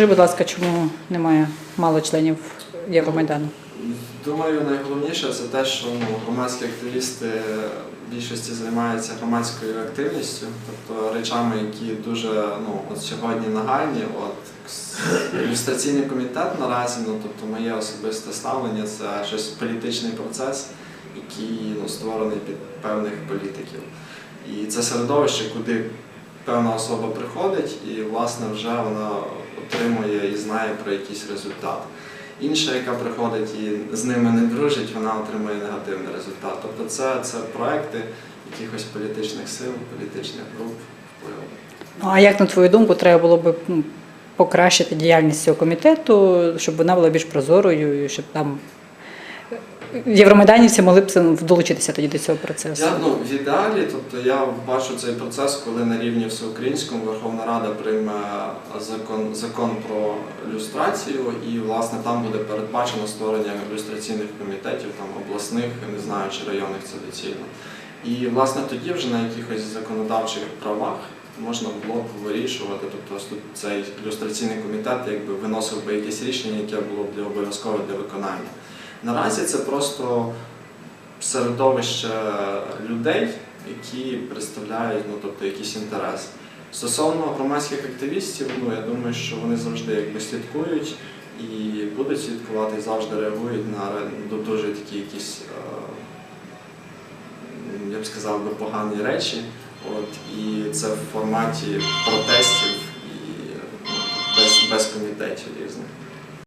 Скажи, будь ласка, чому немає мало членів Євромайдану? Думаю, найголовніше це те, що ну, громадські активісти в більшості займаються громадською активністю, тобто речами, які дуже ну, от сьогодні нагальні. От ілюстраційний комітет наразі, ну тобто моє особисте ставлення, це щось політичний процес, який ну, створений під певних політиків. І це середовище, куди певна особа приходить, і власне вже вона отримує і знає про якийсь результат. Інша, яка приходить і з ними не дружить, вона отримує негативний результат. Тобто це, це проекти якихось політичних сил, політичних груп впливу. Ну, А як на твою думку, треба було б ну, покращити діяльність цього комітету, щоб вона була більш прозорою, щоб там євромайданівці могли б долучитися тоді до цього процесу? Я ну в ідеалі, тобто я бачу цей процес, коли на рівні всеукраїнському Верховна Рада прийме закон закон про люстрацію, і власне там буде передбачено створення люстраційних комітетів, там обласних, не знаю, чи районних це доцільно. І власне тоді вже на якихось законодавчих правах можна було б вирішувати. Тобто цей люстраційний комітет якби виносив би якесь рішення, яке було б обов'язкове для виконання. Наразі це просто середовище людей, які представляють ну, тобто, якийсь інтерес. Стосовно громадських активістів, ну я думаю, що вони завжди якби слідкують і будуть слідкувати, і завжди реагують на ну, дуже такі якісь, е, я б сказав погані речі. От, і це в форматі протестів і ну, без, без комітетів різних.